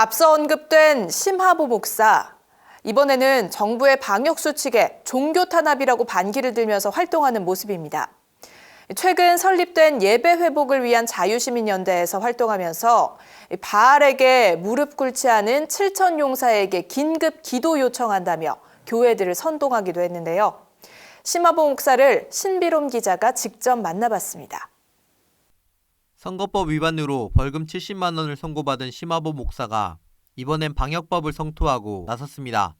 앞서 언급된 심하보 목사. 이번에는 정부의 방역 수칙에 종교 탄압이라고 반기를 들면서 활동하는 모습입니다. 최근 설립된 예배 회복을 위한 자유시민연대에서 활동하면서 바알에게 무릎 꿇지 않은 7천 용사에게 긴급 기도 요청한다며 교회들을 선동하기도 했는데요. 심하보 목사를 신비롬 기자가 직접 만나봤습니다. 선거법 위반으로 벌금 70만 원을 선고받은 심하보 목사가 이번엔 방역법을 성토하고 나섰습니다.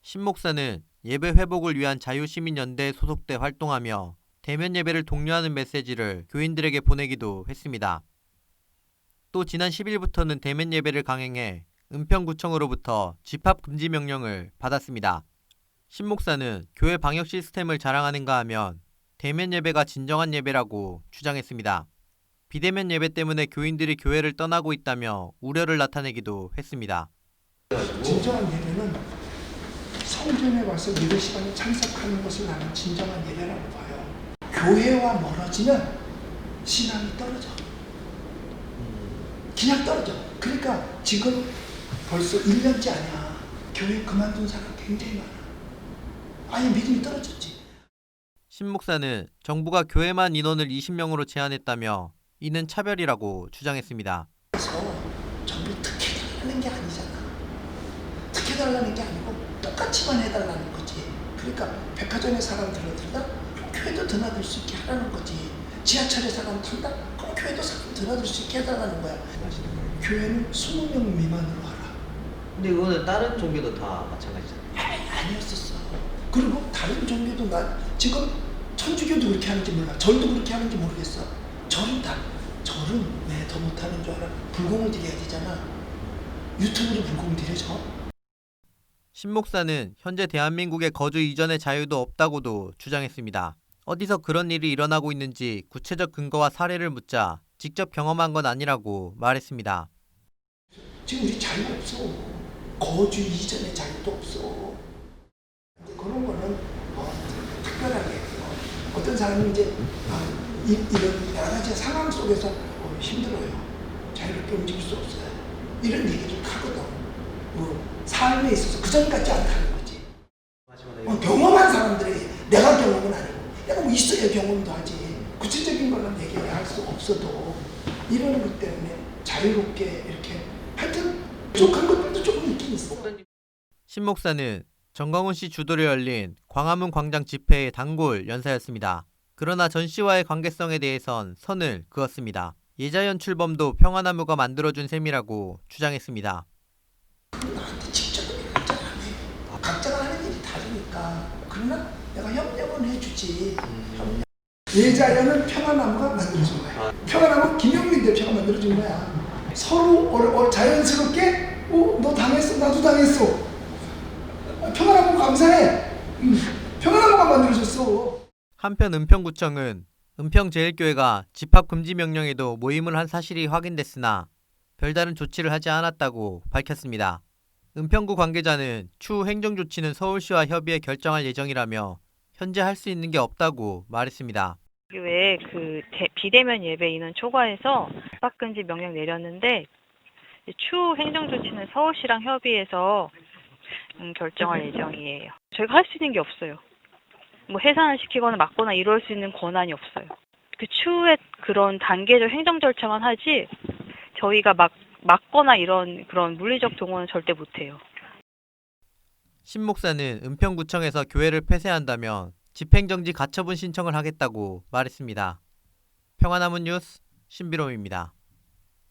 심 목사는 예배 회복을 위한 자유시민연대에 소속돼 활동하며 대면 예배를 독려하는 메시지를 교인들에게 보내기도 했습니다. 또 지난 10일부터는 대면 예배를 강행해 은평구청으로부터 집합 금지 명령을 받았습니다. 신 목사는 교회 방역 시스템을 자랑하는가 하면 대면 예배가 진정한 예배라고 주장했습니다. 비대면 예배 때문에 교인들이 교회를 떠나고 있다며 우려를 나타내기도 했습니다. 진정한 예배는 성전에 와서 예배 시간에 참석하는 것을 나는 진정한 예배라고 봐요. 교회와 멀어지면 신앙이 떨어져. 그냥 떨어져. 그러니까 지금 벌써 1년째 아니야. 교회 그만둔 사람 굉장히 많아. 아예 믿음이 떨어졌지. 신 목사는 정부가 교회만 인원을 20명으로 제한했다며 이는 차별이라고 주장했습니다. 그래서 전부 특혜달라는 게 아니잖아. 특혜달라는 게 아니고 똑같이만 해달라는 거지. 그러니까 백화점에 사람 들어들다? 그럼 교회도 드나들 수 있게 하라는 거지. 지하철에 사람 탄다? 그럼 교회도 사람 드나들 수 있게 해달라는 거야. 교회는 20명 미만으로 하라. 근데 그거는 다른 종교도 다 마찬가지잖아요. 아니, 아니었었어. 그리고 다른 종교도 나 지금 천주교도 그렇게 하는지 몰라. 절도 그렇게 하는지 모르겠어. 절은 다 절은 왜 더 못하는 줄 알아? 불공을 드려야 되잖아. 유튜브로 불공 드려져. 신 목사는 현재 대한민국의 거주 이전의 자유도 없다고도 주장했습니다. 어디서 그런 일이 일어나고 있는지 구체적 근거와 사례를 묻자 직접 경험한 건 아니라고 말했습니다. 지금 우리 자유가 없어. 거주 이전의 자유도 없어. 그런 거는 어, 특별하게 어, 어떤 사람이 이제 아, 이, 이런 여러 가지 상황 속에서 어, 힘들어요. 자유롭게 움직일 수 없어요. 이런 얘기를 하거든. 뭐 삶에 있어서 그전 같지 않다는 거지. 어, 경험한 사람들이 내가 경험은 아니고 내가 뭐 있어야 경험도 하지. 구체적인 거는 얘기할 수 없어도 이런 것 때문에 자유롭게 이렇게 하여튼 부족한 것들도 조금 있긴 있어. 신 목사는 정광훈 씨 주도로 열린 광화문 광장 집회의 단골 연사였습니다. 그러나 전 씨와의 관계성에 대해선 선을 그었습니다. 예자연 출범도 평화나무가 만들어준 셈이라고 주장했습니다. 각자가 하는 일이 다르니까. 그러나 내가 협력은 해주지. 예자연은 평화나무가 만들어준 거야. 평화나무 김영민 대표가 만들어준 거야. 서로 어, 어, 자연스럽게 어, 너 당했어, 나도 당했어. 어, 평화나무 감사해. 음, 평화나무가 만들어줬어. 한편 은평구청은 은평제일교회가 집합금지 명령에도 모임을 한 사실이 확인됐으나 별다른 조치를 하지 않았다고 밝혔습니다. 은평구 관계자는 추후 행정조치는 서울시와 협의해 결정할 예정이라며 현재 할 수 있는 게 없다고 말했습니다. 교회 그 대- 비대면 예배 인원 초과해서 협박금지 명령 내렸는데 추후 행정 조치는 서울시랑 협의해서 음, 결정할 예정이에요. 저희가 할 수 있는 게 없어요. 뭐 해산을 시키거나 막거나 이럴 수 있는 권한이 없어요. 그 추후에 그런 단계적 행정 절차만 하지 저희가 막 막거나 이런 그런 물리적 동원은 절대 못해요. 신 목사는 은평구청에서 교회를 폐쇄한다면 집행정지 가처분 신청을 하겠다고 말했습니다. 평화나무 뉴스 신비롬입니다.